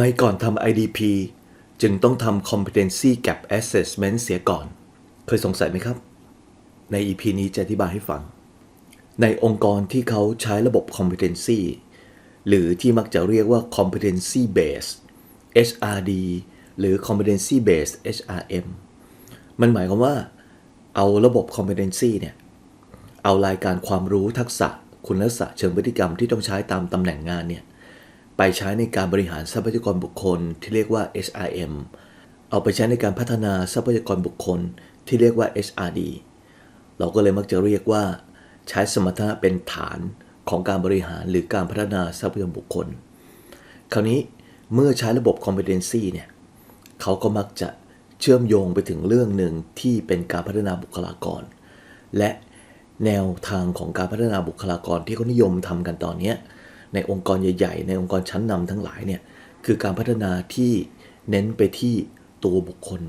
มก่อนทำ IDP จึงต้องทำ Competency Gap Assessment เสียก่อน เคยสงสัยไหมครับ ใน EP นี้จะอธิบายให้ฟัง ในองค์กรที่เขาใช้ระบบ Competency หรือที่มักจะเรียกว่า Competency Based HRD หรือ Competency Based HRM มันหมายความว่า เอาระบบ Competency เนี่ย เอารายการความรู้ทักษะ คุณลักษณะเชิงพฤติกรรมที่ต้องใช้ตามตำแหน่งงานเนี่ย ไปใช้ในการบริหารทรัพยากรบุคคลที่เรียกว่า HRM เอาไปใช้ในการพัฒนาทรัพยากรบุคคลที่เรียกว่า HRD เราก็เลยมักจะเรียกว่า ใช้สมรรถนะเป็นฐานของการบริหารหรือการพัฒนาทรัพยากรบุคคล คราวนี้เมื่อใช้ระบบ competency เนี่ยเขาก็มักจะเชื่อมโยงไปถึงเรื่องหนึ่งที่เป็นการพัฒนาบุคลากร และแนวทางของการพัฒนาบุคลากรที่เขานิยมทำกันตอนนี้ ในองค์กรใหญ่ๆ ในองค์กรชั้นนำทั้งหลายเนี่ยคือการพัฒนาที่เน้นไปที่ตัวบุคคล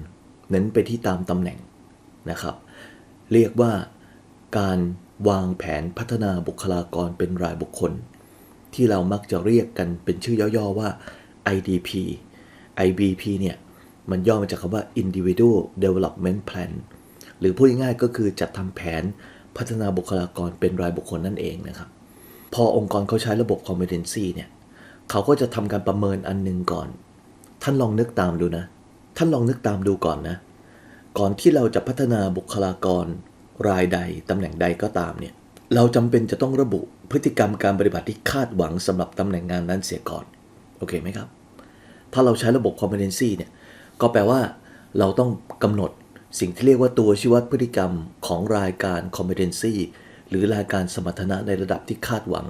เน้นไปที่ตามตำแหน่งนะครับ เรียกว่าการวางแผนพัฒนาบุคลากรเป็นรายบุคคล ที่เรามักจะเรียกกันเป็นชื่อย่อๆว่า IDP IBP เนี่ยมันย่อมาจากคำว่า Individual Development Plan หรือพูดง่ายๆก็คือจัดทำแผนพัฒนาบุคลากรเป็นรายบุคคลนั่นเองนะครับ พอองค์กรเขาใช้ระบบ competency เนี่ยเขาก็จะทำการประเมินอันหนึ่งก่อน ท่านลองนึกตามดูนะ ท่านลองนึกตามดูก่อนนะ ก่อนที่เราจะพัฒนาบุคลากรรายใดตำแหน่งใดก็ตามเนี่ยเราจำเป็นจะต้องระบุพฤติกรรมการปฏิบัติที่คาดหวังสำหรับตำแหน่งงานนั้นเสียก่อน โอเคไหมครับ ถ้าเราใช้ระบบ competency เนี่ยก็แปลว่าเราต้องกำหนดสิ่งที่เรียกว่าตัวชี้วัดพฤติกรรมของรายการ competency หรือรายการสมรรถนะในระดับที่คาดหวัง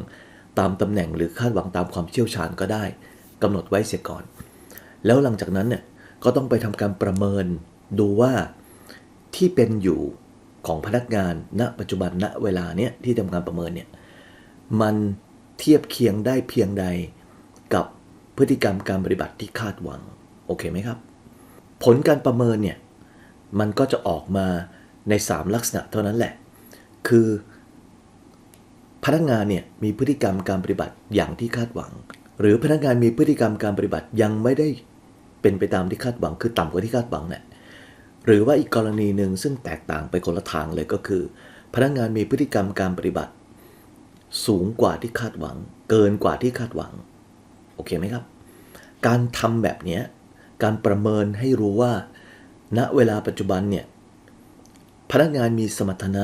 ตามตำแหน่งหรือคาดหวังตามความเชี่ยวชาญก็ได้กำหนดไว้เสียก่อน แล้วหลังจากนั้นเนี่ยก็ต้องไปทำการประเมินดูว่าที่เป็นอยู่ของพนักงานณปัจจุบันณเวลาเนี้ยที่ทำการประเมินเนี่ยมันเทียบเคียงได้เพียงใดกับพฤติกรรมการปฏิบัติที่คาดหวังโอเคไหมครับ ผลการประเมินเนี่ยมันก็จะออกมาใน 3 ลักษณะเท่านั้นแหละ คือ พนักงานเนี่ยมีพฤติกรรมการปฏิบัติอย่างที่คาดหวัง หรือพนักงานมีพฤติกรรมการปฏิบัติยังไม่ได้เป็นไปตามที่คาดหวัง คือต่ำกว่าที่คาดหวังเนี่ยหรือว่าอีกกรณีหนึ่งซึ่งแตกต่างไปคนละทางเลยก็คือ พนักงานมีพฤติกรรมการปฏิบัติ สูงกว่าที่คาดหวัง เกินกว่าที่คาดหวังโอเคไหมครับ การทำแบบนี้การประเมินให้รู้ว่า ณเวลาปัจจุบันเนี่ยพนักงานมีสมรรถนะ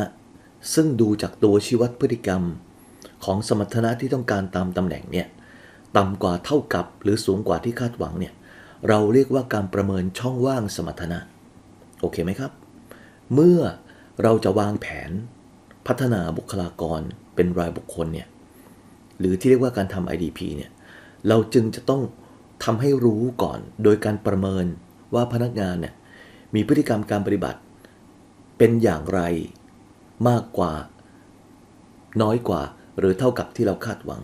ซึ่งดูจากตัวชี้วัดพฤติกรรมของสมรรถนะที่ต้องการตามตำแหน่งเนี่ยต่ำกว่าเท่ากับหรือสูงกว่าที่คาดหวังเนี่ยเราเรียกว่าการประเมินช่องว่างสมรรถนะโอเคไหมครับ เมื่อเราจะวางแผนพัฒนาบุคลากรเป็นรายบุคคลเนี่ยหรือที่เรียกว่าการทำ IDP เนี่ยเราจึงจะต้องทำให้รู้ก่อนโดยการประเมินว่าพนักงานเนี่ยมีพฤติกรรมการปฏิบัติเป็นอย่างไร มากกว่า น้อยกว่า หรือเท่ากับที่เราคาดหวัง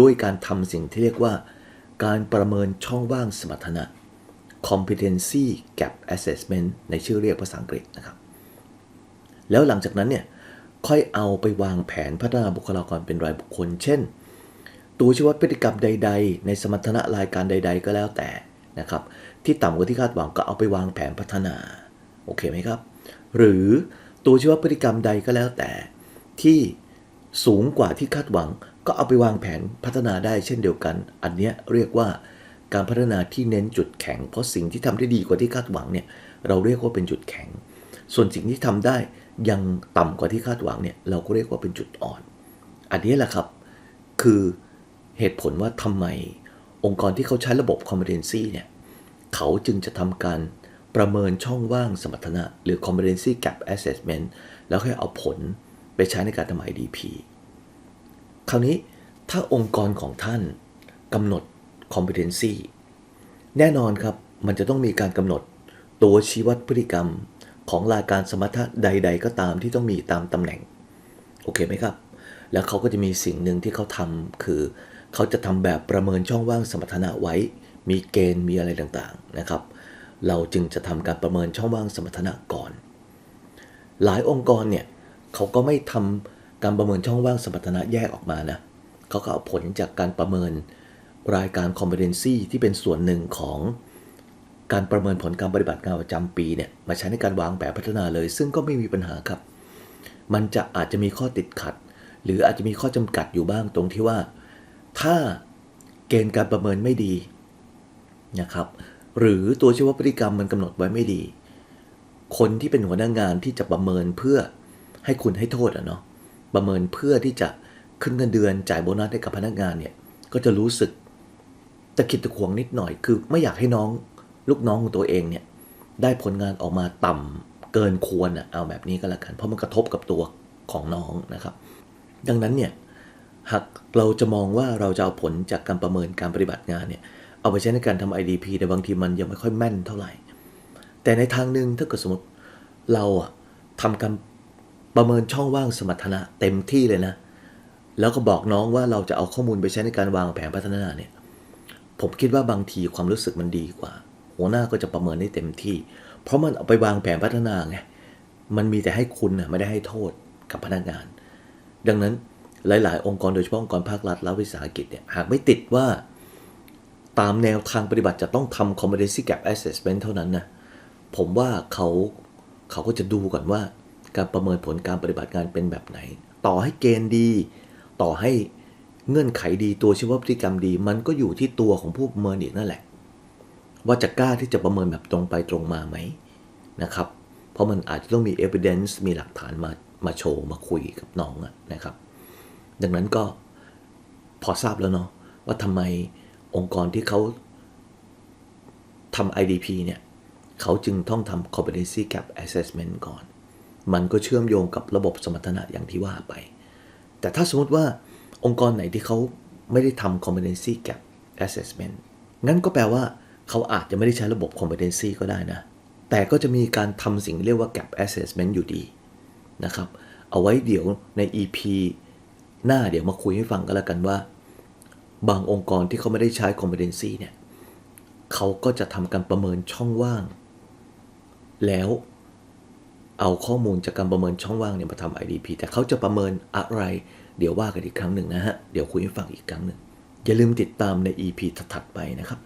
ด้วยการทำสิ่งที่เรียกว่า การประเมินช่องว่างสมรรถนะ competency gap assessment ในชื่อเรียกภาษาอังกฤษนะครับ แล้วหลังจากนั้นเนี่ย ค่อยเอาไปวางแผนพัฒนาบุคลากรเป็นรายบุคคล เช่น ตัวชี้วัดพฤติกรรมใด ๆ ในสมรรถนะรายการใด ๆ ก็แล้วแต่นะครับ ที่ต่ำกว่าที่คาดหวังก็เอาไปวางแผนพัฒนา โอเคไหมครับ หรือ ตัวชี้วัดพฤติกรรมใดก็แล้วแต่ ที่สูงกว่าที่คาดหวัง ก็เอาไปวางแผนพัฒนาได้เช่นเดียวกัน อันนี้เรียกว่าการพัฒนาที่เน้นจุดแข็ง เพราะสิ่งที่ทำได้ดีกว่าที่คาดหวังเนี่ยเราเรียกว่าเป็นจุดแข็ง ส่วนสิ่งที่ทำได้ยังต่ำกว่าที่คาดหวังเนี่ยเราก็เรียกว่าเป็นจุดอ่อน อันนี้แหละครับคือเหตุผลว่าทำไมองค์กรที่เขาใช้ระบบ competency เนี่ยเขาจึงจะทำการ ประเมินช่องว่างสมรรถนะ หรือ competency gap assessment แล้วค่อยเอาผลไปใช้ในการทำ IDP คราวนี้ถ้าองค์กรของท่านกำหนด competency แน่นอนครับ มันจะต้องมีการกำหนดตัวชี้วัดพฤติกรรมของรายการสมรรถะใด ๆ ก็ตามที่ต้องมีตามตำแหน่ง โอเคไหมครับ แล้วเขาก็จะมีสิ่งหนึ่งที่เขาทำคือ เขาจะทำแบบประเมินช่องว่างสมรรถนะไว้ มีเกณฑ์มีอะไรต่างๆนะครับ เราจึงจะทำการประเมินช่องว่างสมรรถนะก่อน หลายองค์กรเนี่ยเขาก็ไม่ทำการประเมินช่องว่างสมรรถนะแยกออกมานะเขาก็เอาผลจากการประเมินรายการ competency ที่เป็นส่วนหนึ่งของการประเมินผลการปฏิบัติงานประจำปีเนี่ยมาใช้ในการวางแผนพัฒนาเลย ซึ่งก็ไม่มีปัญหาครับ มันจะอาจจะมีข้อติดขัด หรืออาจจะมีข้อจำกัดอยู่บ้างตรงที่ว่า ถ้าเกณฑ์การประเมินไม่ดีนะครับ หรือตัวชี้วัดพฤติกรรมมันกำหนดไว้ไม่ดี คนที่เป็นหัวหน้างานที่จะประเมินเพื่อให้คุณให้โทษอะเนาะประเมินเพื่อที่จะขึ้นเงินเดือนจ่ายโบนัสให้กับพนักงานเนี่ย ก็จะรู้สึกตะขิดตะขวงนิดหน่อย คือไม่อยากให้น้องลูกน้องของตัวเองเนี่ย ได้ผลงานออกมาต่ำเกินควรอะเอาแบบนี้ก็แล้วกัน เพราะมันกระทบกับตัวของน้องนะครับ ดังนั้นเนี่ยหากเราจะมองว่าเราจะเอาผลจากการประเมินการปฏิบัติงานเนี่ย เอาไปใช้ในการทำ IDP แต่บางทีมันยังไม่ค่อยแม่นเท่าไหร่ แต่ในทางหนึ่งถ้าเกิดสมมติเราอะทำการประเมินช่องว่างสมรรถนะเต็มที่เลยนะ แล้วก็บอกน้องว่าเราจะเอาข้อมูลไปใช้ในการวางแผนพัฒนาเนี่ย ผมคิดว่าบางทีความรู้สึกมันดีกว่า หัวหน้าก็จะประเมินได้เต็มที่ เพราะมันเอาไปวางแผนพัฒนาไง มันมีแต่ให้คุณนะไม่ได้ให้โทษกับพนักงาน ดังนั้นหลาย ๆ องค์กรโดยเฉพาะองค์กรภาครัฐและวิสาหกิจเนี่ยหากไม่ติดว่า ตามแนวทางปฏิบัติจะต้องทำ competency gap assessment เท่านั้นนะผมว่าเขาเขาก็จะดูก่อนว่า การประเมินผลการปฏิบัติงานเป็นแบบไหน ต่อให้เกณฑ์ดี ต่อให้เงื่อนไขดีตัวชีวพฤติกรรมดี มันก็อยู่ที่ตัวของผู้ประเมินอีกนั่นแหละ ว่าจะกล้าที่จะประเมินแบบตรงไปตรงมาไหมนะครับ เพราะมันอาจจะต้องมี evidence มีหลักฐานมามาโชว์มาคุยกับน้องอะนะครับ ดังนั้นก็พอทราบแล้วเนาะว่าทำไม องค์กรที่เขาทำ IDP เนี่ย เขาจึงต้องทำ competency gap assessment ก่อน มันก็เชื่อมโยงกับระบบสมรรถนะอย่างที่ว่าไป แต่ถ้าสมมติว่าองค์กรไหนที่เขาไม่ได้ทำ competency gap assessment งั้นก็แปลว่าเขาอาจจะไม่ได้ใช้ระบบ competency ก็ได้นะ แต่ก็จะมีการทำสิ่งเรียกว่า gap assessment อยู่ดีนะครับ เอาไว้เดี๋ยวใน EP หน้าเดี๋ยวมาคุยให้ฟังกันแล้วกันว่า บางองค์กรที่เขาไม่ได้ใช้ competency เนี่ยเขาก็จะทำการประเมินช่องว่าง แล้วเอาข้อมูลจากการประเมินช่องว่างเนี่ยมาทำ IDP แต่เขาจะประเมินอะไร เดี๋ยวว่ากันอีกครั้งหนึ่งนะฮะ เดี๋ยวคุยให้ฟังอีกครั้งหนึ่ง อย่าลืมติดตามใน EP ถัดไปนะครับ